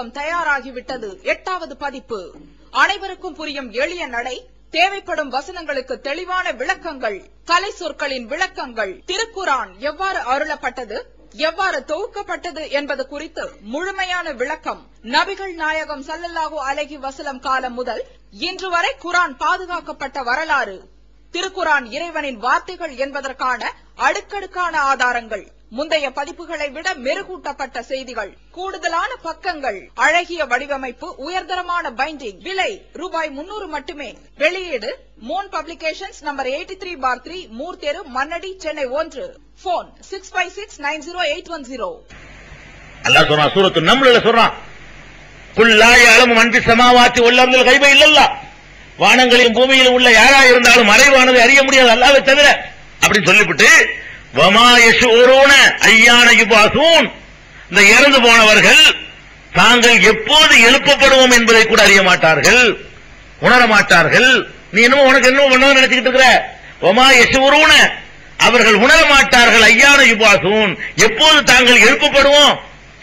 பதிப்பகம் தயாராகிவிட்டது. எட்டாவது பதிப்பு. அனைவருக்கும் புரியும் எளிய நடை தேவைப்படும் வசனங்களுக்கு தெளிவான விளக்கங்கள் கலை சொற்களின் விளக்கங்கள். திருக்குரான் எவ்வாறு அருளப்பட்டது எவ்வாறு தொகுக்கப்பட்டது என்பது குறித்து முழுமையான விளக்கம். நபிகள் நாயகம் சல்லல்லாஹு அலைஹி வசலம் காலம் முதல் இன்று வரை குரான் பாதுகாக்கப்பட்ட வரலாறு. திருக்குரான் இறைவனின் வார்த்தைகள் என்பதற்கான அடுக்கடுக்கான ஆதாரங்கள். முந்தைய பதிப்புகளை விட மெருகூட்டப்பட்ட செய்திகள் கூடுதலான பக்கங்கள் அழகிய வடிவமைப்பு உயர்தரமான பைண்டிங் விலை ரூபாய் முன்னூறு மட்டுமே. வெளியீடு மோன் பப்ளிகேஷன்ஸ் நம்பர் எயிட்டி த்ரீ பார் த்ரீ மூர் மன்னடி சென்னை ஒன்று. Phone six five six nine zero eight one zero அல்லா சொல்றான் சூரத்து நம்மள சொல்றான் புல்லாய அளவு மன்றி சமாவாத்தி உள்ளவர்கள் கைப இல்லல்ல. வானங்களிலும் பூமியிலும் உள்ள யாரா இருந்தாலும் மறைவானது அறிய முடியாது அல்லாவை தவிர அப்படின்னு சொல்லிவிட்டு வமா ஐயான யுபாசூன் இந்த இறந்து போனவர்கள் தாங்கள் எப்போது எழுப்பப்படுவோம் என்பதை கூட அறிய மாட்டார்கள். உணர மாட்டார்கள். நீ என்னமோ உனக்கு என்ன பண்ண நினைச்சுக்கிட்டு இருக்கிற. ஒமா யசூரூன அவர்கள் உணர மாட்டார்கள் ஐயான யுபாசூன் எப்போது தாங்கள் எழுப்பப்படுவோம்?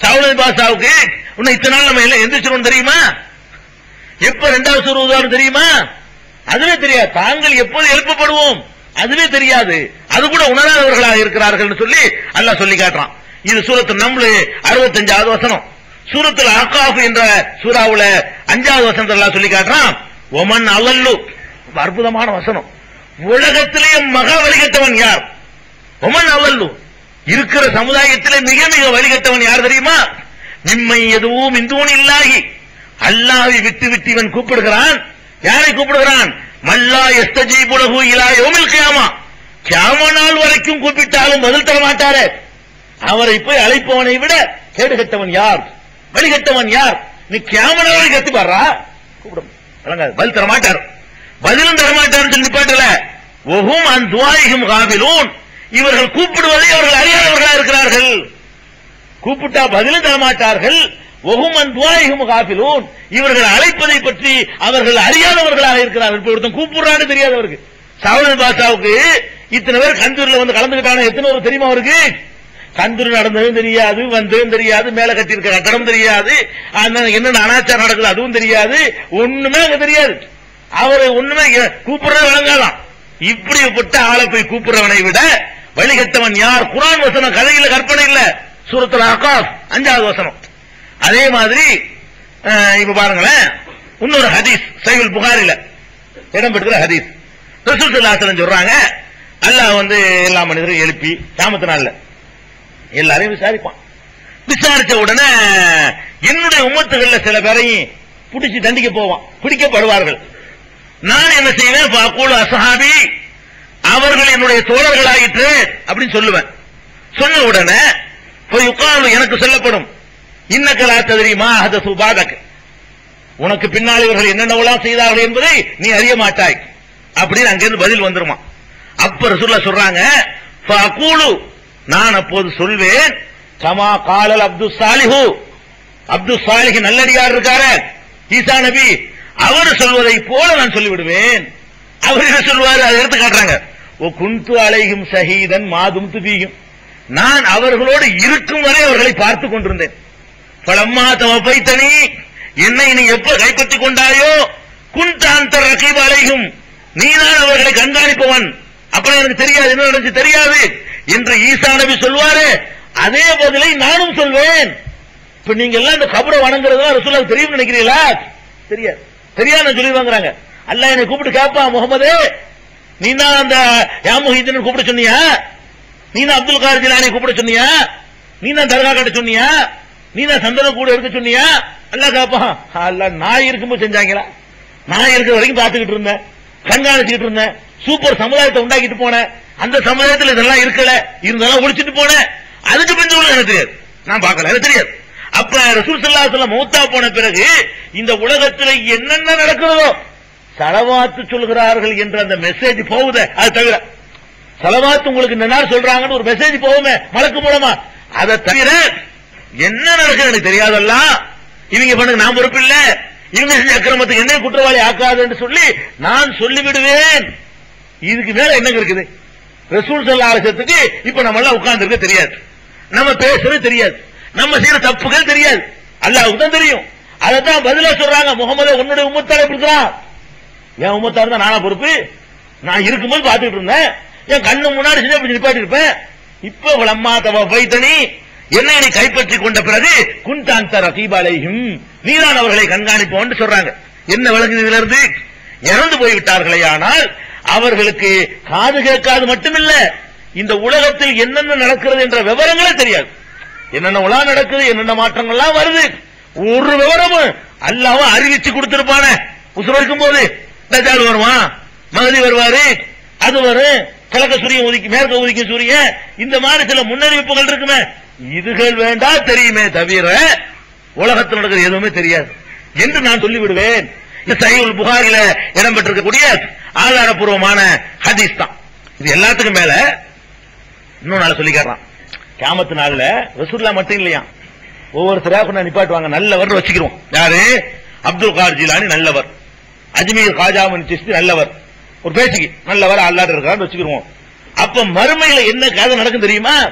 சவுலி பாசாவுக்கு உன்னை இத்தனை நாள் நம்ம எல்லாம் எந்திரிச்சிரும் தெரியுமா? எப்ப ரெண்டாவது சூறு தெரியுமா? அதுவே தெரியாது. தாங்கள் எப்போது எழுப்பப்படுவோம்? அதுவே தெரியாது. அது கூட உணராதவர்களாக இருக்கிறார்கள் சொல்லி அல்லாஹ் சொல்லி காட்டுறான். இது சூரத்து நம்மளு அறுபத்தஞ்சாவது வசனம். சூரத்துல அக்காஃப் என்ற சூறாவுல அஞ்சாவது வசனத்தில் சொல்லி காட்டுறான். ஒமன் அவல்லு. அற்புதமான வசனம். உலகத்திலேயே மகா வழிகட்டவன் யார்? ஒமன் அவல்லு. இருக்கிற சமுதாயத்திலே மிக மிக வழிகட்டவன் யார் தெரியுமா? நிம்மை எதுவும் இந்துவன் இல்லாகி அல்லாவை விட்டு விட்டு இவன் கூப்பிடுகிறான். யாரை கூப்பிடுகிறான்? மல்லா எஸ்தஜீபுலகு இலா யோமில் கியாமா. கியாம நாள் வரைக்கும் கூப்பிட்டாலும் பதில் தர மாட்டாரே. அவரை போய் அழைப்பவனை விட கேடுகட்டவன் யார்? வழிகட்டவன் யார்? நீ கியாம நாள் வரைக்கும் கத்தி பாடுறா கூப்பிடும். விளங்காது. பதில் தர மாட்டார். பதிலும் தர மாட்டார்னு சொல்லி பாட்டல ஒஹும் அன் துவாயிகும் இவர்கள் கூப்பிடுவதை அவர்கள் அறியாதவர்களா இருக்கிறார்கள். கூப்பிட்டா பதிலும் தர மாட்டார்கள். காபிலூன் இவர்கள் அழைப்பதை பற்றி அவர்கள் அறியாதவர்களாக இருக்கிறார்கள் இப்ப ஒருத்தன் கூப்பிடுறான்னு தெரியாதவருக்கு சாவலன் பாஷாவுக்கு இத்தனை பேர் கந்தூர்ல வந்து கலந்துகிட்டாங்க எத்தனை பேர் தெரியுமா அவருக்கு? கந்தூர் நடந்ததும் தெரியாது வந்ததும் தெரியாது மேல கட்டியிருக்க கட்டடம் தெரியாது என்னென்ன அனாச்சாரம் நடக்குது அதுவும் தெரியாது ஒண்ணுமே அங்க தெரியாது. அவர் ஒண்ணுமே கூப்பிடுறது வழங்காதான். இப்படிப்பட்ட ஆளை போய் கூப்பிடுறவனை விட வழிகட்டவன் யார்? குரான் வசனம் கதையில கற்பனை இல்ல. சூரத்துல ஆகாஷ் அஞ்சாவது வசனம். அதே மாதிரி இப்ப பாருங்களேன். இன்னொரு ஹதீஸ் சைவல் புகாரில இடம்பெற்ற ஹதீஸ். ரசூல் சொல்றாங்க அல்லாஹ் வந்து எல்லா மனிதரும் எழுப்பி கிராமத்து நாள்ல எல்லாரையும் விசாரிப்பான். விசாரிச்ச உடனே என்னுடைய உமத்துகள்ல சில பேரையும் பிடிச்சு தண்டிக்க போவான் பிடிக்கப்படுவார்கள். நான் என்ன செய்வேன்? பாக்கூல் அசஹாபி அவர்கள் என்னுடைய தோழர்களாயிற்று அப்படின்னு சொல்லுவேன். சொன்ன உடனே போய் உட்கார்ந்து எனக்கு சொல்லப்படும். இன்னக்கலா தெரியுமா அத சுபாதக் உனக்கு பின்னால் இவர்கள் என்னென்னவெல்லாம் செய்தார்கள் என்பதை நீ அறிய மாட்டாய். அப்படின்னு அங்கிருந்து பதில் வந்துருமா. அப்ப ரசூல்லா சொல்றாங்க நான் அப்போது சொல்வேன் கமா காலல் அப்துல் சாலிஹு. அப்துல் சாலிஹ் நல்லடியார் இருக்காரு ஈசா நபி. அவர் சொல்வதை போல நான் சொல்லிவிடுவேன். அவர் என்ன சொல்வாரு அதை எடுத்து காட்டுறாங்க. ஓ குந்து அலைகும் சஹீதன் மாதும் துபியும் நான் அவர்களோடு இருக்கும் வரை அவர்களை பார்த்துக் கொண்டிருந்தேன். பலம்மா தவப்பை என்னை நீ எப்ப கைப்பற்றிக் கொண்டாயோ குந்தாந்த ரகீப் அலைகும் நீதான் அவர்களை கண்காணிப்பவன். அப்படி எனக்கு தெரியாது என்ன நடந்துச்சு தெரியாது. என்று ஈசா நபி சொல்வாரு அதே பதிலை நானும் சொல்வேன். இப்ப நீங்க எல்லாம் இந்த கபரை வணங்குறதா ரசூலுல்லாஹ் தெரியும் நினைக்கிறீங்களா? தெரியாது. தெரியாது சொல்லிடுவாங்கிறாங்க அல்ல என்னை கூப்பிட்டு கேப்பா முகமது நீ தான் அந்த யாமுஹீதன் கூப்பிட சொன்னியா? நீ தான் அப்துல் கார் ஜிலானி கூப்பிட சொன்னியா? நீ தான் தர்கா கட்ட சொன்னியா? நீ தான் சந்தன கூட இருக்க சொன்னியா? நல்லா கேட்பான் அல்ல நாய் இருக்கும்போது செஞ்சாங்களா? நாய் இருக்கிற வரைக்கும் பார்த்துக்கிட்டு இருந்தேன். கண்காணிச்சுக்கிட்டு இருந்தேன். சூப்பர் சமுதாயத்தை உண்டாக்கிட்டு போனேன். அந்த சமுதாயத்தில் இதெல்லாம் இருக்கல. இருந்தாலும் ஒழிச்சிட்டு போனேன். அதுக்கு பின் எனக்கு தெரியாது. நான் பார்க்கல எனக்கு தெரியாது. அப்ப ரசூல் ஸல்லல்லாஹு மௌத்தா போன பிறகு இந்த உலகத்துல என்னென்ன நடக்கிறதோ சலவாத்து சொல்கிறார்கள் என்ற அந்த மெசேஜ் போகுதே. அது தவிர சலவாத்து உங்களுக்கு இந்த நாள் சொல்றாங்கன்னு ஒரு மெசேஜ் போகுமே மலக்கு மூலமா. அதை தவிர என்ன நடக்குது எனக்கு தெரியாதல்ல. இவங்க பண்ணுங்க நான் பொறுப்பு இல்ல. இவங்க செஞ்ச அக்கிரமத்துக்கு என்ன குற்றவாளி ஆக்காதுன்னு சொல்லி நான் சொல்லிவிடுவேன். இதுக்கு மேல என்னங்க இருக்குது? ரசூல் சல்லா அலிசத்துக்கு இப்ப நம்ம எல்லாம் உட்கார்ந்து தெரியாது. நம்ம பேசுறது தெரியாது. நம்ம செய்யற தப்புகள் தெரியாது. அல்லாவுக்கு தான் தெரியும். அதைத்தான் பதிலா சொல்றாங்க. முகமது உன்னுடைய உமத்தார் எப்படி இருக்கிறான்? என் உம்மத்தா தான் நானா பொறுப்பு? நான் இருக்கும்போது பாத்துட்டு இருந்தேன். என் கண்ணு முன்னாடி செஞ்சு அப்படி நிப்பாட்டி இருப்பேன் இப்ப அம்மா தவ பைத்தனி என்னை நீ கொண்ட பிறகு குண்டான் தர தீபாலையும் நீதான் அவர்களை கண்காணிப்போம் சொல்றாங்க. என்ன விளங்குது இதுல இருந்து? இறந்து போய்விட்டார்களே ஆனால் அவர்களுக்கு காது கேட்காது மட்டுமில்ல இந்த உலகத்தில் என்னென்ன நடக்கிறது என்ற விவரங்களே தெரியாது. என்னென்ன உலகம் நடக்குது என்னென்ன மாற்றங்கள்லாம் வருது ஒரு விவரமும் அல்லாவும் அறிவிச்சு கொடுத்திருப்பான. உசுர இருக்கும் போது தஜால் வருவான் மகதி வருவாரு. அது வரும். கிழக்க சூரியன் உதிக்கும் மேற்க உதிக்கும் சூரியன். இந்த மாதிரி சில முன்னறிவிப்புகள் இருக்குமே. இதுகள் வேண்டா தெரியுமே தவிர உலகத்தில் நடக்கிற எதுவுமே தெரியாது. என்று நான் சொல்லிவிடுவேன். இந்த சைவுல் புகாரில இடம்பெற்றிருக்கக்கூடிய ஆதாரபூர்வமான ஹதீஸ் தான். இது எல்லாத்துக்கும் மேல இன்னும் நாள் சொல்லி கேமத்து நாள்ல ரசூல்லா மட்டும் இல்லையா? ஒவ்வொரு சிறாக்கு நிப்பாட்டுவாங்க. நல்லவர் வச்சுக்கிறோம் யாரு? அப்துல் கார் ஜிலானி நல்லவர். அஜ்மீர் காஜாமன் சிஸ்தி நல்லவர். ஒரு பேச்சுக்கு நல்லவர் அல்லாட்டு இருக்கான்னு வச்சுக்கிறோம் அப்ப மறுமையில என்ன கதை நடக்கும் தெரியுமா?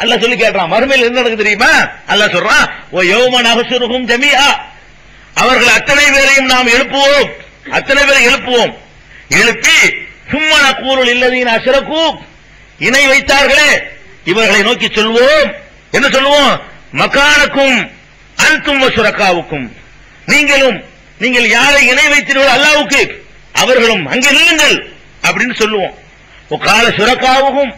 அல்ல சொல்லி கேட்டான் மறுமையில் என்ன நடக்கு தெரியுமா? அல்ல சொல்றான் ஓ யோமன் அகசுருகும் ஜமியா அவர்கள் அத்தனை பேரையும் நாம் எழுப்புவோம் அத்தனை பேரை எழுப்புவோம். எழுப்பி சும்மன கூறுள் இல்லதின் அசரக்கும் இணை வைத்தார்களே இவர்களை நோக்கி சொல்வோம். என்ன சொல்லுவோம் மக்கானுக்கும் அன்தும் சுரக்காவுக்கும். நீங்களும் நீங்கள் யாரை இணை வைத்தீர்களோ அல்லாவுக்கு அவர்களும் அங்கே நில்லுங்கள் அப்படின்னு சொல்லுவோம். கால சுரக்காவுக்கும்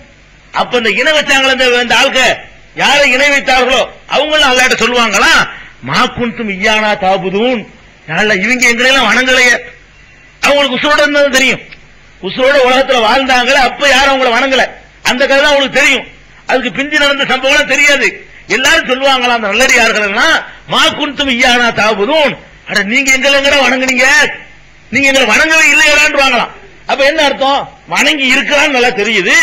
அப்ப இந்த இணை வச்சாங்களே இந்த- ஆளுக்கு ஆள்க யாரை இணை வைத்தார்களோ அவங்களும் அல்லாட்ட சொல்லுவாங்களா? மா குன்தும் ஐயானா தாபுதூன். நல்ல இவங்க எங்களெல்லாம் வணங்கலையே. அவங்களுக்கு உசுரோட இருந்தது தெரியும். உசுரோட உலகத்துல வாழ்ந்தாங்களே அப்ப யாரும் அவங்கள வணங்கல. அந்த கதை தான் அவங்களுக்கு தெரியும். அதுக்கு பிந்தி நடந்த சம்பவம் தெரியாது. எல்லாரும் சொல்லுவாங்களா அந்த நல்லடியார்கள் மா குன்தும் ஐயானா தாபுதூன். அட நீங்க எங்களை வணங்குனீங்க? நீங்க எங்களை வணங்கவே இல்லையலான்னு வாங்கலாம் அப்ப என்ன அர்த்தம்? வணங்கி இருக்கிறான்னு நல்லா தெரியுது.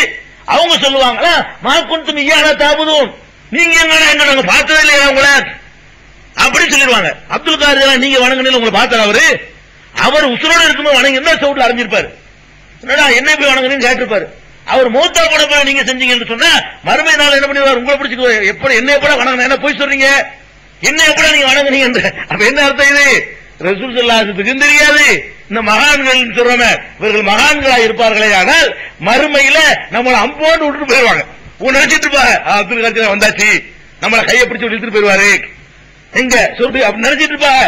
அவங்க சொல்லுவாங்களா மா குன்தும் ஐயானா தாபுதூன். நீங்க எங்கடா எங்க நாங்க பார்த்ததே இல்லையா உங்களை? அப்படின்னு சொல்லிடுவாங்க. அப்துல் காதர் நீங்க வணங்குனீங்க உங்களை பார்த்தார் அவரு? அவர் உசுரோட இருக்கும்போது வணங்கி என்ன சவுட்ல அறிஞ்சிருப்பாரு என்னடா என்ன போய் வணங்குனீங்கன்னு கேட்டிருப்பாரு. அவர் மூத்தா கூட போய் நீங்க செஞ்சீங்கன்னு சொன்னா மறுமை நாள் என்ன பண்ணுவார் உங்களை பிடிச்சிக்குவாரு எப்படி என்ன எப்படா வணங்கணும் என்ன போய் சொல்றீங்க? என்ன எப்படா நீங்க வணங்குனீங்க அப்ப என்ன அர்த்தம் இது? ரசூல் சொல்லாததுக்கும் தெரியாது. இந்த மகான்கள் சொல்றோமே இவர்கள் மகான்களா இருப்பார்களே ஆனால் மறுமையில நம்மளை அம்போன்னு விட்டுட்டு போயிருவாங்க உன் நினைச்சிட்டு இருப்பாங்க அப்துல் காதர் வந்தாச்சு. நம்மளை கையை பிடிச்சு இழுத்துட்டு போயிருவாரு எங்க சொல்லு அப்படி நினைச்சிட்டு இருப்பாங்க.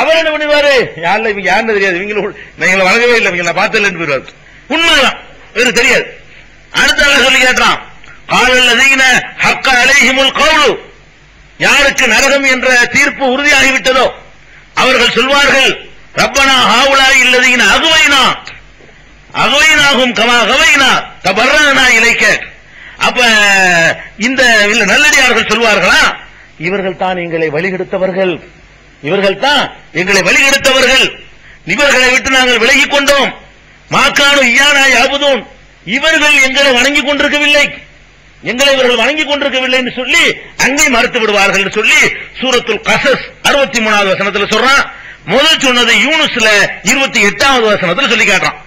அவர் என்ன பண்ணுவாரு? யாருல இவங்க யாருன்னு தெரியாது. இவங்கள எங்களை வழங்கவே இல்லை இவங்க நான் பார்த்ததில்லைன்னு போயிருவாரு உண்மைதான். இவருக்கு தெரியாது. அடுத்த ஆள் சொல்லி கேட்டான் காலல்லதீன ஹக்க அலைஹிமுல் கவுலு. யாருக்கு நரகம் என்ற தீர்ப்பு உறுதியாகிவிட்டதோ அவர்கள் சொல்வார்கள் ரப்பனா ஹாவுலா இல்லதீன அகுவைனா அகவைனாகும் கமா அகவைனா தபர்ரனா இலைக்க. அப்ப இந்த நல்லடியார்கள் சொல்வார்களா? இவர்கள் தான் எங்களை வழிகெடுத்தவர்கள் இவர்கள் தான் எங்களை வழிகெடுத்தவர்கள் இவர்களை விட்டு நாங்கள் விலகிக் கொண்டோம். மாக்கானு இயானா யாபுதூன் இவர்கள் எங்களை வணங்கிக் கொண்டிருக்கவில்லை. எங்களை இவர்கள் வணங்கிக் கொண்டிருக்கவில்லை என்று சொல்லி அங்கே மறுத்து விடுவார்கள் என்று சொல்லி சூரத்துல் கசஸ் அறுபத்தி மூணாவது வசனத்துல சொல்றான். முதல் சொன்னது யூனுஸ்ல இருபத்தி எட்டாவது வசனத்துல சொல்லி காட்டுறான்.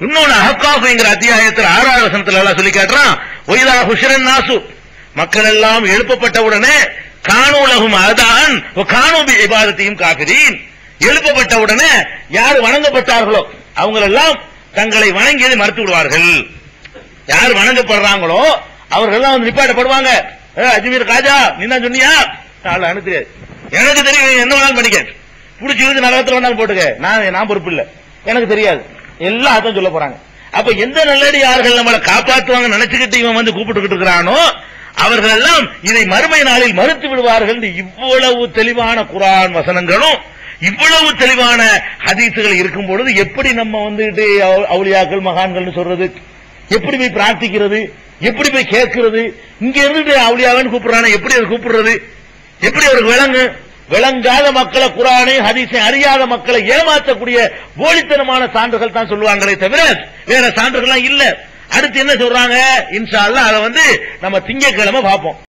இன்னொன்னு அஹக்காஃபுங்கிற அத்தியாயத்தில் ஆறாவது வசனத்துல எல்லாம் சொல்லி காட்டுறான். ஒய்தா ஹுஷரன் நாசு. மக்கள் எல்லாம் எழுப்பப்பட்டவுடனே காணூலகும் அதான் காணூபி விவாதத்தையும் காக்கிறீன் எழுப்பப்பட்டவுடனே யார் வணங்கப்பட்டார்களோ அவங்களெல்லாம் தங்களை வணங்கியதை மறுத்து விடுவார்கள். யார் வணங்கப்படுறாங்களோ அவர்கள் வந்து நிப்பாட்டப்படுவாங்க. ஏ, அஜ்மீர் காஜா நீ தான் சொன்னியா? நாளை அனுத்து எனக்கு தெரியும் என்ன வேணாலும் பண்ணிக்க. பிடிச்சி இழுத்து நரகத்துல வேணாலும் போட்டுக்க. நான் நான் பொறுப்பு இல்ல. எனக்கு தெரியாது. எல்லாம் அதான் சொல்ல போறாங்க. அப்ப எந்த நல்லடி யார்கள் நம்மளை காப்பாற்றுவாங்க நினைச்சுக்கிட்டு இவன் வந்து கூப்பிட்டுக்கிட்டு இருக்கிறானோ அவர்கள் எல்லாம் இதை மறுமை நாளில் மறுத்து விடுவார்கள் இவ்வளவு தெளிவான குரான் வசனங்களும் இவ்வளவு தெளிவான ஹதீசுகள் இருக்கும் பொழுது எப்படி நம்ம வந்துட்டு அவு- மகான்கள் மகான்கள்னு சொல்றது? எப்படி போய் பிரார்த்திக்கிறது? எப்படி போய் கேட்கிறது? இங்க இருந்துட்டு அவுலியாவன்னு கூப்பிடுறானே எப்படி அவர் கூப்பிடுறது? எப்படி அவருக்கு விளங்கு? விளங்காத மக்களை குரானை ஹதீசை அறியாத மக்களை ஏமாற்றக்கூடிய போலித்தனமான சான்றுகள் தான் சொல்லுவாங்களே தவிர வேற சான்றுகள்லாம் இல்ல. அடுத்து என்ன சொல்றாங்க? இன்ஷா அல்லாஹ் அதை வந்து நம்ம திங்கட்கிழமை பார்ப்போம்.